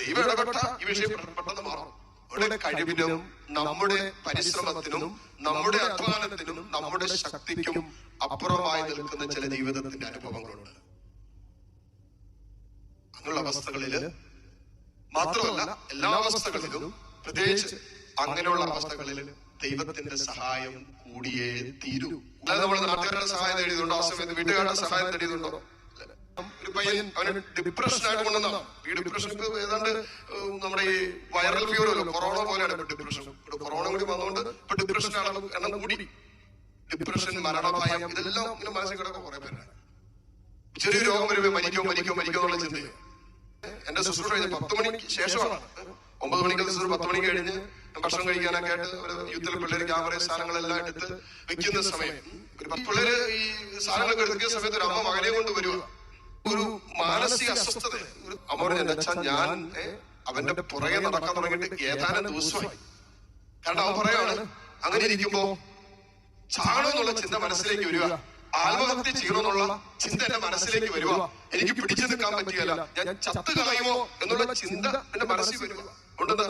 ദൈവം ഇടപെട്ട ഈ വിഷയം പെട്ടെന്ന് മാറും. നമ്മുടെ കഴിവിനും നമ്മുടെ പരിശ്രമത്തിനും നമ്മുടെ അധ്വാനത്തിനും നമ്മുടെ ശക്തിക്കും അപ്പുറമായി നിൽക്കുന്ന ചില ജീവിതത്തിന്റെ അനുഭവങ്ങളുണ്ട്. അങ്ങനെയുള്ള അവസ്ഥകളിൽ മാത്രമല്ല എല്ലാ അവസ്ഥകളിലും പ്രത്യേകിച്ച് അങ്ങനെയുള്ള അവസ്ഥകളിൽ ദൈവത്തിന്റെ സഹായം കൂടിയേ തീരൂ. അല്ലാതെ നമ്മൾ നാട്ടുകാരുടെ സഹായം തേടിയതുണ്ടോ? ആ സമയത്ത് വീട്ടുകാരുടെ സഹായം തേടിയതുണ്ടോ? ഒരു പയ്യൻ അവന് ഡിപ്രഷൻ ആയിട്ട് കൊണ്ടുവന്ന ഈ ഡിപ്രഷൻ ഏതാണ്ട് നമ്മുടെ ഈ വൈറൽ ഫീവർ കൊറോണ പോലെയാണ് ഡിപ്രഷൻ കൊറോണ കൂടി വന്നുകൊണ്ട് ഇപ്പൊ ഡിപ്രഷൻ അളവ് എണ്ണം കൂടി. ഡിപ്രഷൻ മരണഭയം ഇതെല്ലാം ഇങ്ങനെ മനസ്സിൽ കിടക്കാൻ കുറെ പേരാണ് ചെറിയ രോഗം വരുമ്പോ മരിക്കോ മരിക്കോ മരിക്കോ എന്നുള്ള ചിന്തയോ. എന്റെ ശുശ്രൂഷ കഴിഞ്ഞ് പത്ത് മണിക്ക് ശേഷമാണ്. ഒമ്പത് മണിക്ക് ശുശ്രൂഷ പത്ത് മണിക്ക് കഴിഞ്ഞ് ഭക്ഷണം കഴിക്കാനൊക്കെ ആയിട്ട് ഒരു യുദ്ധത്തിലെ പിള്ളേർ ക്യാമറ സാധനങ്ങളെല്ലാം എടുത്ത് വെക്കുന്ന സമയം. ഒരു പത്ത് പിള്ളേര് ഈ സാധനങ്ങളൊക്കെ എടുക്കുന്ന സമയത്ത് ഒരു അമ്മ മകനെ കൊണ്ട് വരിക ഒരു മാനസിക അസ്വസ്ഥത. അമ്മ "എന്റെ ഞാൻ അവന്റെ പുറകെ നടക്കാൻ തുടങ്ങിയിട്ട് ഏതാനും ദിവസമായി. കാരണം അവൻ പറയാണ് അങ്ങനെ ഇരിക്കുമ്പോ ചാകണമെന്നുള്ള ചിന്ത മനസ്സിലേക്ക് വരിക ആത്മഹത്യ ചെയ്യണമെന്നുള്ള ചിന്ത എന്റെ മനസ്സിലേക്ക് വരിക. എനിക്ക് പിടിച്ചു നിൽക്കാൻ പറ്റുകയല്ല ഞാൻ ചത്ത് കളയുമോ എന്നുള്ള ചിന്ത എന്റെ മനസ്സിൽ വരിക. ഉണ്ടെന്ന്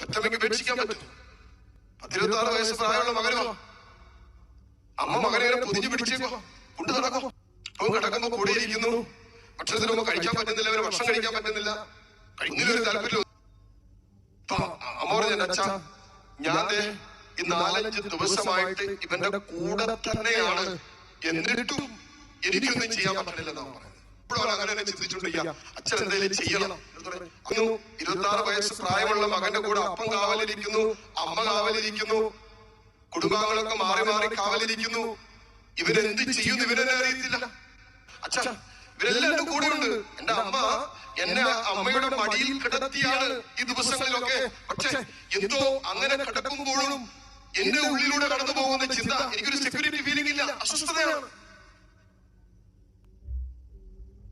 പെട്ടെന്ന് ഉപേക്ഷിക്കാൻ പറ്റും. പത്തിരുപത്തി ആറ് വയസ്സ് പ്രായമുള്ള മകനോ അമ്മ മകനെ പൊതിഞ്ഞു പിടിച്ചേക്കോ. കൊണ്ടു നടക്കും അവൻ കിടക്കുമ്പോ കൂടെ ഇരിക്കുന്നു ഭക്ഷണത്തിന് മുമ്പ് കഴിക്കാൻ പറ്റുന്നില്ല അവർ ഭക്ഷണം കഴിക്കാൻ പറ്റുന്നില്ല. കഴിക്കുന്നതിലൊരു താല്പര്യം അമ്മ പറഞ്ഞു അച്ഛാ ഞാൻ ഈ നാലഞ്ച് ദിവസമായിട്ട് ഇവന്റെ കൂടെ തന്നെയാണ്. എന്നിട്ടും എനിക്കൊന്നും ചെയ്യാൻ പറ്റുന്നില്ല പറയുന്നത്. ഇപ്പോഴും അങ്ങനെ തന്നെ അച്ഛൻ എന്തെങ്കിലും ചെയ്യണം അന്ന് ഇരുപത്തി ആറ് വയസ്സ് പ്രായമുള്ള മകന്റെ കൂടെ അപ്പം കാവലിരിക്കുന്നു അമ്മ കാവലിരിക്കുന്നു കുടുംബാംഗങ്ങളൊക്കെ മാറി മാറി കാവലിരിക്കുന്നു. ഇവരെന്ത് ചെയ്യുന്നു ഇവരെന്നെ അറിയത്തില്ല. ഇവരെല്ലാം എന്റെ കൂടെയുണ്ട് എന്റെ അമ്മ എന്നെ അമ്മയുടെ മടിയിൽ കിടത്തിയാണ് ഈ ദിവസങ്ങളിലൊക്കെ. പക്ഷെ എന്തോ അങ്ങനെ കിടക്കുമ്പോഴും എന്റെ ഉള്ളിലൂടെ കടന്നു പോകുന്ന ചിന്ത എനിക്കൊരു സെക്യൂരിറ്റി ഫീലിംഗ് ഇല്ല. അസ്വസ്ഥതയാണ്.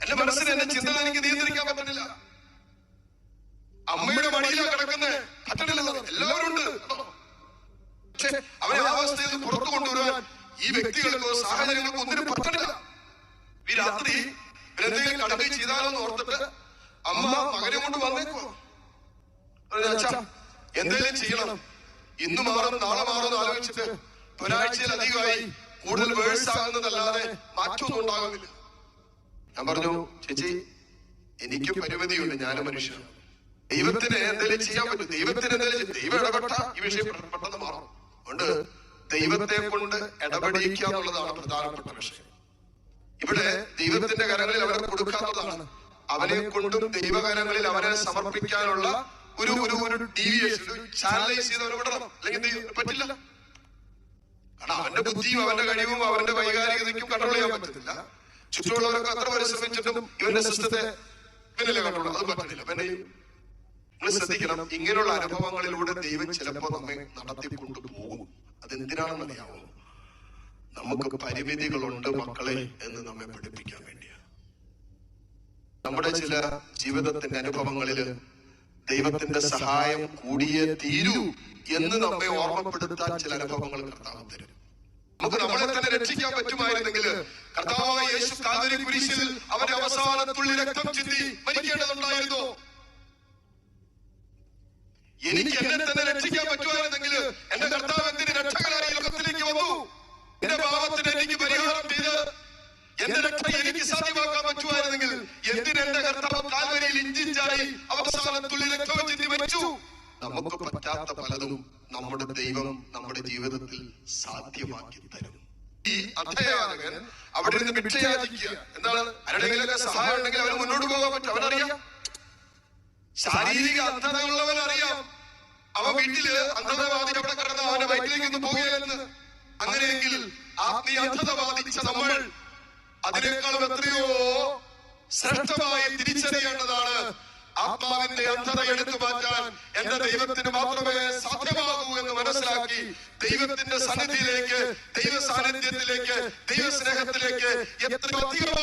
എന്റെ മനസ്സിന് എന്റെ ചിന്തകൾ എനിക്ക് നിയന്ത്രിക്കാൻ പറ്റുന്നില്ല. അമ്മയുടെ മടിയിലാണ് കിടക്കുന്നത് പറ്റണില്ല എല്ലാവരും ഉണ്ട്. പക്ഷെ അവരെ ആ അവസ്ഥയിൽ നിന്ന് പുറത്തു കൊണ്ടുവരാൻ ഈ വ്യക്തികൾക്കോ സാഹചര്യങ്ങൾക്കോ ഒന്നിനും പറ്റണില്ല. ഈ രാത്രി ഇവരെന്തെങ്കിലും കടമ ചെയ്താലോ എന്ന് ഓർത്തിട്ട് അമ്മ മകനെ കൊണ്ട് വന്നേക്കോ എന്തെങ്കിലും ചെയ്യണം. ഇന്ന് മാറും നാളെ മാറും എന്ന് ആലോചിച്ചിട്ട് ഒരാഴ്ചയിലധികമായി കൂടുതൽ വേഴ്സ് ആകുന്നതല്ലാതെ മാറ്റമൊന്നും ഉണ്ടാകുന്നില്ല. ഞാൻ പറഞ്ഞു ചേച്ചി എനിക്ക് പരിമിതിയുണ്ട് ഞാനും മനുഷ്യനാണ് ദൈവത്തിന് എന്തെങ്കിലും ചെയ്യാൻ പറ്റും. ദൈവത്തിന് എന്തെങ്കിലും ദൈവം ഇടപെട്ട ഈ വിഷയം പെട്ടെന്ന് മാറും. അതുകൊണ്ട് ദൈവത്തെ കൊണ്ട് ഇടപെടിക്കുക എന്നുള്ളതാണ് പ്രധാനപ്പെട്ട വിഷയം. ഇവിടെ ദൈവത്തിന്റെ കരങ്ങളിൽ അവരെ കൊടുക്കാത്തതാണ്. അവനെ കൊണ്ടും ദൈവകരങ്ങളിൽ അവരെ സമർപ്പിക്കാനുള്ള ഒരു ഒരു ഒരു ഡീവിയേഷൻ ഒരു ചാനലൈസ് ചെയ്ത് അവരെ വിടണം. അല്ലെങ്കിൽ പറ്റില്ല. കാരണം അവന്റെ ബുദ്ധിയും അവന്റെ കഴിവും അവന്റെ വൈകാരികതയ്ക്കും കൺട്രോൾ ചെയ്യാൻ പറ്റത്തില്ല ചുറ്റുമുള്ളവരൊക്കെ അത്ര പരിശ്രമിച്ചിട്ടും ഇവന്റെ സിസ്റ്റത്തെ പിന്നിലെ കൺട്രോൾ അത് പറ്റത്തില്ല പിന്നെ നിങ്ങൾ ശ്രദ്ധിക്കണം. ഇങ്ങനെയുള്ള അനുഭവങ്ങളിലൂടെ ദൈവം ചിലപ്പോ നമ്മെ നടത്തിക്കൊണ്ടു പോകും അതെന്തിനാണെന്ന് അറിയാമോ നമുക്ക് പരിമിതികളുണ്ട് മക്കളെ എന്ന് നമ്മെ പഠിപ്പിക്കാൻ വേണ്ടിയാണ് നമ്മുടെ ചില ജീവിതത്തിന്റെ അനുഭവങ്ങളിൽ ദൈവത്തിന്റെ സഹായം കൂടിയേ തീരൂ എന്ന് നമ്മെ ഓർമ്മപ്പെടുത്താൻ ചില അനുഭവങ്ങൾ കർത്താവ് തരും. നമുക്ക് നമ്മളെ തന്നെ രക്ഷിക്കാൻ പറ്റുമായിരുന്നെങ്കിൽ കർത്താവായ യേശു കുരിശിൽ അവന്റെ അവസാനത്തുള്ളി രക്തം ചിന്തി മരിക്കേണ്ടതുണ്ടായിരുന്നു? എനിക്ക് എന്നെ തന്നെ രക്ഷിക്കാൻ പറ്റുമായിരുന്നെങ്കിൽ എന്റെ കർത്താവ് എന്തിന് രക്ഷകനായി ലോകത്തിലേക്ക് വന്നു എന്റെ പാപത്തിന് എനിക്ക് പരിഹാരം ചെയ്ത് എന്റെ രക്ഷ എനിക്ക് സാധ്യമാക്കാൻ പറ്റുമായിരുന്നെങ്കിൽ എന്തിന് എന്റെ കർത്താവ് കാൽവരിയിൽ ഇഞ്ചിഞ്ചായി അവസാനത്തുള്ളി രക്തം ചിന്തി മരിച്ചു നമുക്ക് പറ്റാത്ത പലതും നമ്മുടെ ദൈവം നമ്മുടെ ജീവിതത്തിൽ സാധ്യമാക്കി തരും. ഈ അധയാനകൻ അവിടെ നിന്ന് ഭിക്ഷയാചിക്കുക എന്താണ്? ആരുടെങ്കിലൊക്കെ സഹായം ഉണ്ടെങ്കിൽ അവന് മുന്നോട്ട് പോകാൻ പറ്റും. അവനറിയാം. ശാരീരിക അന്ധതയുള്ളവൻ അറിയാം അവൻ വീട്ടിൽ അന്ധത ബാധിച്ച് അവിടെ കിടന്ന് അവന്റെ വയറ്റിലേക്ക് ഒന്നും പോകുകയല്ലെന്ന് അങ്ങനെയെങ്കിൽ ആത്മീയ അന്ധത ബാധിച്ച നമ്മൾ അതിനേക്കാളും എത്രയോ ശ്രേഷ്ഠമായി തിരിച്ചറിയേണ്ടതാണ്. ആത്മാവിന്റെ അന്ധത എടുത്തു മാറ്റാൻ എന്റെ ദൈവത്തിന് മാത്രമേ സാധ്യമാകൂ എന്ന് മനസ്സിലാക്കി ദൈവത്തിന്റെ സന്നിധിയിലേക്ക് ദൈവ സാന്നിധ്യത്തിലേക്ക് ദൈവ സ്നേഹത്തിലേക്ക് എത്രയോ അധികമായി